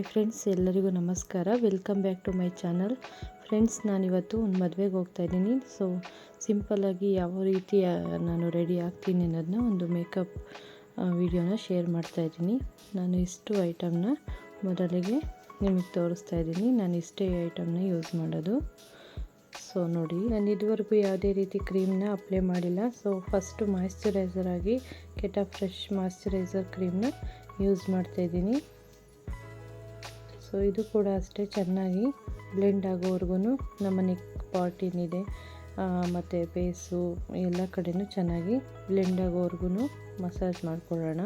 Hi friends, ಎಲ್ಲರಿಗೂ ನಮಸ್ಕಾರ. Welcome back to my channel. Friends, ನಾನಿವತ್ತು ಒಂದು ಮದುವೆಗೆ ಹೋಗ್ತಾ ಇದ್ದೀನಿ. ಸೊ ಸಿಂಪಲ್ಲಾಗಿ ಯಾವ ರೀತಿ ನಾನು ರೆಡಿ ಆಗ್ತೀನಿ ಅನ್ನೋದನ್ನ ಒಂದು ಮೇಕಪ್ ವಿಡಿಯೋನ ಶೇರ್ ಮಾಡ್ತಾ ಇದ್ದೀನಿ. ನಾನು ಇಷ್ಟು ಐಟಮ್ನ ಮೊದಲಿಗೆ ನಿಮಗೆ ತೋರಿಸ್ತಾ ಇದ್ದೀನಿ. ನಾನು ಇಷ್ಟೇ ಐಟಮ್ನ ಯೂಸ್ ಮಾಡೋದು. ಸೊ ನೋಡಿ, ನಾನು ಇದುವರೆಗೂ ಯಾವುದೇ ರೀತಿ ಕ್ರೀಮ್ನ ಅಪ್ಲೈ ಮಾಡಿಲ್ಲ. ಸೊ ಫಸ್ಟು ಮಾಯಿಶ್ಚರೈಸರ್ ಆಗಿ ಕೆಟ ಫ್ರೆಶ್ ಮಾಯ್ಚರೈಸರ್ ಕ್ರೀಮ್ನ ಯೂಸ್ ಮಾಡ್ತಾ ಇದ್ದೀನಿ. ಸೊ ಇದು ಕೂಡ ಅಷ್ಟೇ ಚೆನ್ನಾಗಿ ಬ್ಲೆಂಡ್ ಆಗೋವರೆಗೂ ನಮ್ಮ ನೆಕ್ ಪಾರ್ಟ್ ಏನಿದೆ ಮತ್ತು ಫೇಸು ಎಲ್ಲ ಕಡೆಯೂ ಚೆನ್ನಾಗಿ ಬ್ಲೆಂಡ್ ಆಗೋವರೆಗೂ ಮಸಾಜ್ ಮಾಡ್ಕೊಳ್ಳೋಣ.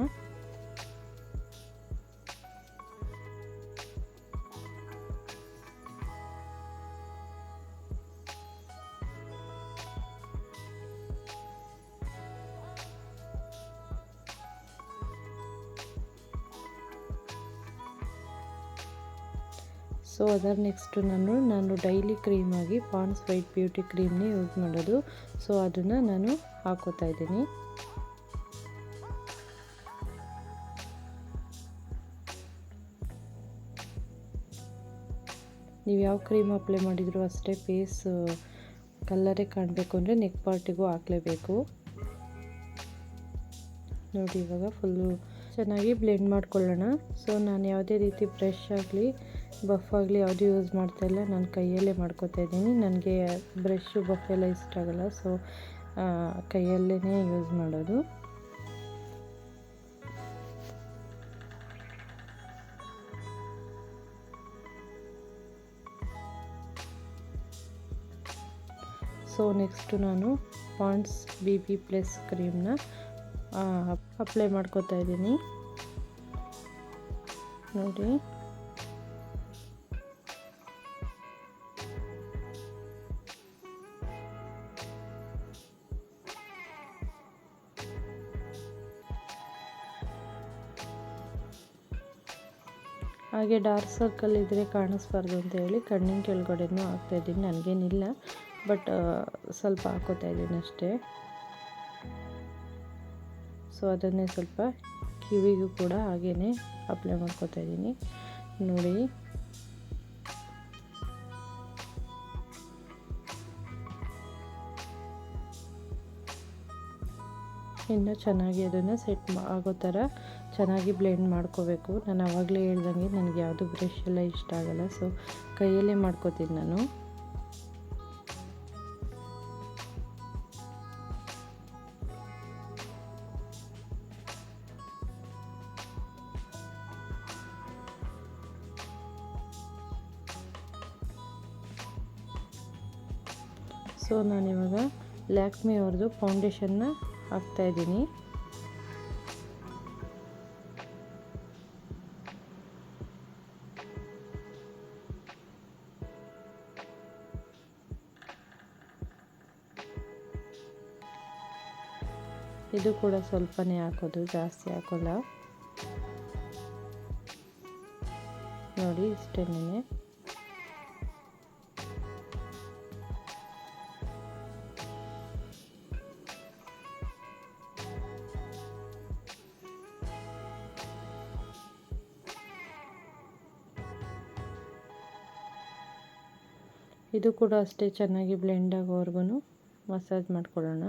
ಸೊ, ಅದರ ನೆಕ್ಸ್ಟು ನಾನು ನಾನು ಡೈಲಿ ಕ್ರೀಮಾಗಿ ಪಾನ್ಸ್ ವೈಟ್ ಬ್ಯೂಟಿ ಕ್ರೀಮ್ನೇ ಯೂಸ್ ಮಾಡೋದು. ಸೊ, ಅದನ್ನು ನಾನು ಹಾಕೋತಾ ಇದ್ದೀನಿ. ನೀವು ಯಾವ ಕ್ರೀಮ್ ಅಪ್ಲೈ ಮಾಡಿದರೂ ಅಷ್ಟೇ ಫೇಸ್, ಕಲ್ಲರೇ ಕಾಣಬೇಕು ಅಂದರೆ ನೆಕ್ ಪಾರ್ಟಿಗೂ ಹಾಕಲೇಬೇಕು. ನೋಡಿ, ಇವಾಗ ಫುಲ್ಲು ಚೆನ್ನಾಗಿ ಬ್ಲೆಂಡ್ ಮಾಡ್ಕೊಳ್ಳೋಣ. ಸೊ, ನಾನು ಯಾವುದೇ ರೀತಿ ಬ್ರಷ್ ಆಗಲಿ ಬಫ್ ಆಗಲಿ ಯಾವುದು ಯೂಸ್ ಮಾಡ್ತಾ ಇಲ್ಲ, ನಾನು ಕೈಯಲ್ಲೇ ಮಾಡ್ಕೋತಾ ಇದ್ದೀನಿ. ನನಗೆ ಬ್ರಷು ಬಫ್ ಎಲ್ಲ ಇಷ್ಟ ಆಗಲ್ಲ ಸೊ ಕೈಯಲ್ಲೇ ಯೂಸ್ ಮಾಡೋದು. ಸೊ ನೆಕ್ಸ್ಟು ನಾನು ಪಾಂಡ್ಸ್ ಬಿ ಬಿ ಪ್ಲಸ್ ಕ್ರೀಮ್ನ ಅಪ್ಲೈ ಮಾಡ್ಕೋತಾ ಇದ್ದೀನಿ. ನೋಡಿ. ಹಾಗೆ ಡಾರ್ಕ್ ಸರ್ಕಲ್ ಇದ್ದರೆ ಕಾಣಿಸ್ಬಾರ್ದು ಅಂತ ಹೇಳಿ ಕಣ್ಣಿನ ಕೆಳಗಡೆನೂ ಹಾಕ್ತಾಯಿದ್ದೀನಿ ನನಗೇನಿಲ್ಲ, ಬಟ್ ಸ್ವಲ್ಪ ಹಾಕೋತಾ ಇದ್ದೀನಿ ಅಷ್ಟೇ. ಸೊ ಅದನ್ನೇ ಸ್ವಲ್ಪ ಕಿವಿಗೂ ಕೂಡ ಹಾಗೇ ಅಪ್ಲೈ ಮಾಡ್ಕೋತಾ ಇದ್ದೀನಿ. ನೋಡಿ. ಇನ್ನೂ ಚೆನ್ನಾಗಿ ಅದನ್ನು ಸೆಟ್ ಆಗೋ ಥರ ಚೆನ್ನಾಗಿ ಬ್ಲೆಂಡ್ ಮಾಡ್ಕೋಬೇಕು. ನಾನು ಆವಾಗಲೇ ಹೇಳ್ದಂಗೆ ನನಗೆ ಯಾವುದು ಬ್ರಷ್ ಎಲ್ಲ ಇಷ್ಟ ಆಗಲ್ಲ ಸೊ ಕೈಯಲ್ಲೇ ಮಾಡ್ಕೋತೀನಿ ನಾನು. ಸೊ ನಾನಿವಾಗ ಲ್ಯಾಕ್ಮಿ ಅವ್ರದ್ದು ಫೌಂಡೇಶನ್ನ ಹಾಕ್ತಾಯಿದ್ದೀನಿ ಇದು ಕೂಡ ಸ್ವಲ್ಪನೇ ಹಾಕೋದು, ಜಾಸ್ತಿ ಹಾಕೋಲ್ಲ. ನೋಡಿ ಇಷ್ಟೇನೆ ಇದು ಕೂಡ ಅಷ್ಟೇ ಚೆನ್ನಾಗಿ ಬ್ಲೆಂಡ್ ಆಗೋವರೆಗೂ ಮಸಾಜ್ ಮಾಡ್ಕೊಳ್ಳೋಣ.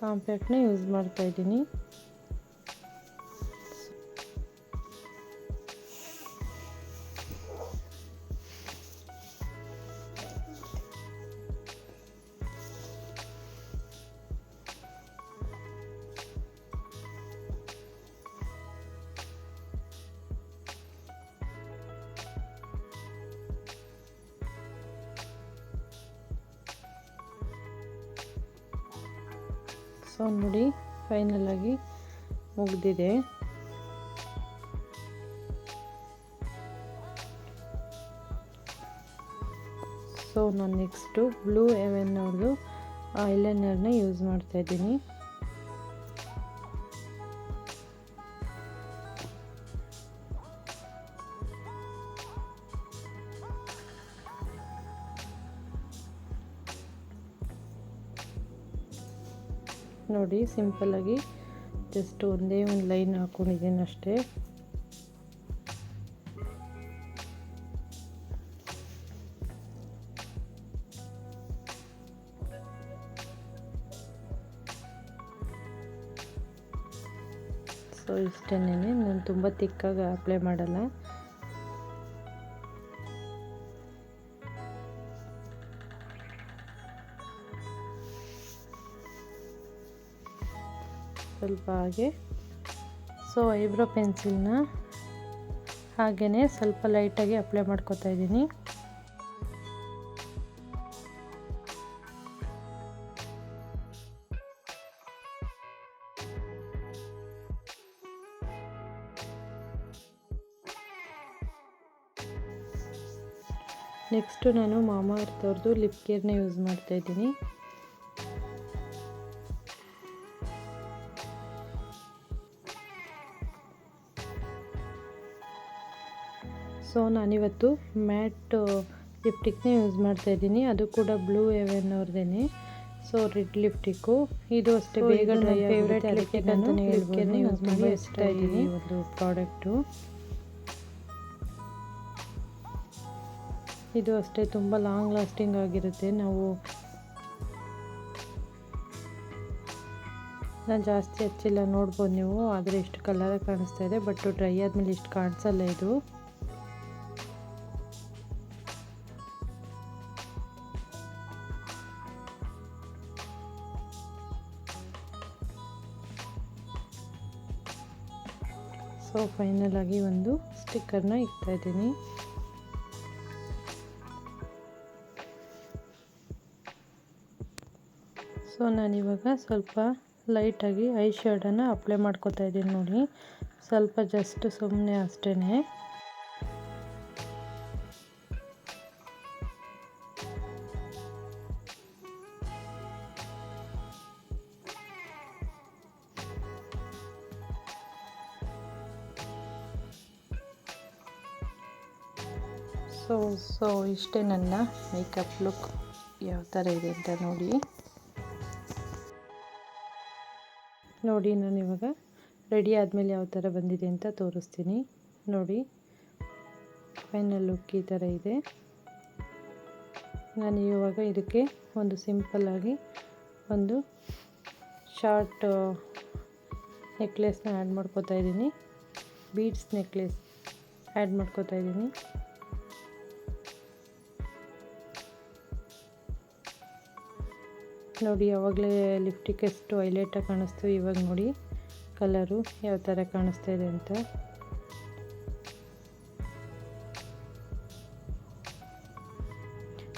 ಕಾಂಪ್ಯಾಕ್ಟ್ನ ಯೂಸ್ ಮಾಡ್ತಾ ಸೊ ನೋಡಿ ಫೈನಲಾಗಿ ಮುಗಿದಿದೆ. ಸೊ ನಾನು ನೆಕ್ಸ್ಟು ಬ್ಲೂ ಎವೆನ್ ಅವ್ರದ್ದು ಐಲೈನರ್ನ ಯೂಸ್ ಮಾಡ್ತಾಯಿದ್ದೀನಿ ನೋಡಿ ಸಿಂಪಲ್ಲಾಗಿ ಜಸ್ಟ್ ಒಂದೇ ಒಂದು ಲೈನ್ ಹಾಕ್ಕೊಂಡಿದ್ದೀನಿ ಅಷ್ಟೇ. ಸೊ ಇಷ್ಟೇನೆ ನಾನು ತುಂಬ ತಿಕ್ಕಾಗಿ ಅಪ್ಲೈ ಮಾಡಲ್ಲ. ಸ್ವಲ್ಪ ಹಾಗೆ. ಸೊ ಐಬ್ರೋ ಪೆನ್ಸಿಲ್ನ ಹಾಗೆಯೇ ಸ್ವಲ್ಪ ಲೈಟಾಗಿ ಅಪ್ಲೈ ಮಾಡ್ಕೊತಾ ಇದ್ದೀನಿ. ನೆಕ್ಸ್ಟು ನಾನು ಮಾಮಾ ಅರ್ಥವ್ರದ್ದು ಲಿಪ್ ಕೇರ್ನ ಯೂಸ್ ಮಾಡ್ತಾಯಿದ್ದೀನಿ ನಾನಿವತ್ತು ಮ್ಯಾಟ್ ಲಿಪ್ಟಿಕ್ನೇ ಯೂಸ್ ಮಾಡ್ತಾ ಇದ್ದೀನಿ. ಅದು ಕೂಡ ಬ್ಲೂ ಎವೆನ್ ಅವ್ರದ್ದೇನೆ ಸೊ ರೆಡ್ ಲಿಪ್ಟಿಕ್ಕು ಇದು ಅಷ್ಟೇ ಬೇಗ ಡ್ರೈ ಫೇವ್ರೆಟ್ ಲಿಪ್ಟಿಕ್ ಅಂತಲೇ ಹೇಳ್ಬೋದು. ಯೂಸ್ ಮಾಡಿ ಇಷ್ಟ ಇದ್ದೀನಿ ಒಂದು ಪ್ರಾಡಕ್ಟು ಇದು ಅಷ್ಟೇ ತುಂಬ ಲಾಂಗ್ ಲಾಸ್ಟಿಂಗ್ ಆಗಿರುತ್ತೆ. ನಾವು ನಾನು ಜಾಸ್ತಿ ಹಚ್ಚಿಲ್ಲ ನೋಡ್ಬೋದು ನೀವು. ಆದರೆ ಇಷ್ಟು ಕಲರಾಗಿ ಕಾಣಿಸ್ತಾ ಇದೆ ಬಟ್ ಡ್ರೈ ಆದಮೇಲೆ ಇಷ್ಟು ಕಾಣಿಸಲ್ಲ ಇದು. ಸೊ ಫೈನಲ್ ಆಗಿ ಒಂದು ಸ್ಟಿಕ್ಕರ್ನ ಇಕ್ತಾ ಇದ್ದೀನಿ. ಸೊ ನಾನಿವಾಗ ಸ್ವಲ್ಪ ಲೈಟಾಗಿ ಐ ಶೇಡನ್ನು ಅಪ್ಲೈ ಮಾಡ್ಕೋತಾ ಇದ್ದೀನಿ ನೋಡಿ. ಸ್ವಲ್ಪ ಜಸ್ಟ್ ಸುಮ್ಮನೆ ಅಷ್ಟೇ ಸೊ ಸೊ ಇಷ್ಟೇ ನನ್ನ ಮೇಕಪ್ ಲುಕ್ ಯಾವ ಥರ ಇದೆ ಅಂತ ನೋಡಿ. ನೋಡಿ, ನಾನು ಇವಾಗ ರೆಡಿ ಆದಮೇಲೆ ಯಾವ ಥರ ಬಂದಿದೆ ಅಂತ ತೋರಿಸ್ತೀನಿ. ನೋಡಿ ಫೈನಲ್ ಲುಕ್ ಈ ಥರ ಇದೆ. ನಾನು ಇವಾಗ ಇದಕ್ಕೆ ಒಂದು ಸಿಂಪಲ್ಲಾಗಿ ಒಂದು ಶಾರ್ಟ್ ನೆಕ್ಲೆಸ್ನ ಆ್ಯಡ್ ಮಾಡ್ಕೋತಾ ಇದ್ದೀನಿ. ಬೀಡ್ಸ್ ನೆಕ್ಲೆಸ್ ಆ್ಯಡ್ ಮಾಡ್ಕೋತಾ ಇದ್ದೀನಿ. ನೋಡಿ, ಯಾವಾಗಲೇ ಲಿಪ್ಟಿಕ್ ಎಷ್ಟು ಹೈಲೈಟಾಗಿ ಕಾಣಿಸ್ತು ಇವಾಗ ನೋಡಿ. ಕಲರು ಯಾವ ಥರ ಕಾಣಿಸ್ತಾ ಇದೆ ಅಂತ.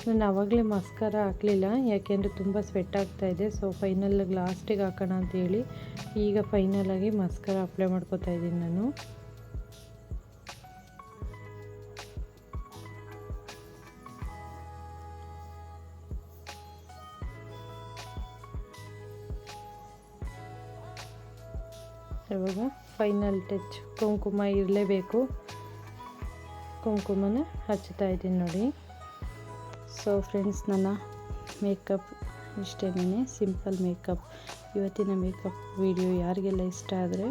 ನಾನು ಆವಾಗಲೇ ಮಸ್ಕಾರ ಹಾಕಲಿಲ್ಲ, ಯಾಕೆಂದರೆ ತುಂಬ ಸ್ವೆಟ್ ಆಗ್ತಾಯಿದೆ ಸೊ ಫೈನಲ್ಲಾಗಿ ಲಾಸ್ಟಿಗೆ ಹಾಕೋಣ ಅಂತ ಹೇಳಿ ಈಗ ಆಗಿ ಮಸ್ಕಾರ ಅಪ್ಲೈ ಮಾಡ್ಕೋತಾ ಇದ್ದೀನಿ ನಾನು. ಇವಾಗ ಫೈನಲ್ ಟಚ್ ಕುಂಕುಮ ಇರಲೇಬೇಕು. ಕುಂಕುಮನ ಹಚ್ತಾ ಇದ್ದೀನಿ ನೋಡಿ. ಸೊ ಫ್ರೆಂಡ್ಸ್ ನನ್ನ ಮೇಕಪ್ ಇಷ್ಟೇನೇ ಸಿಂಪಲ್ ಮೇಕಪ್ ಇವತ್ತಿನ ಮೇಕಪ್ ವಿಡಿಯೋ ಯಾರಿಗೆಲ್ಲ ಇಷ್ಟ ಆದರೆ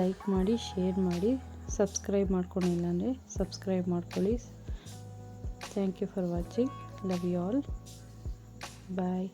ಲೈಕ್ ಮಾಡಿ ಶೇರ್ ಮಾಡಿ ಸಬ್ಸ್ಕ್ರೈಬ್ ಮಾಡ್ಕೊಂಡಿಲ್ಲ ಅಂದರೆ ಸಬ್ಸ್ಕ್ರೈಬ್ ಮಾಡ್ಕೊಳ್ಳಿ. Thank you for watching love you all bye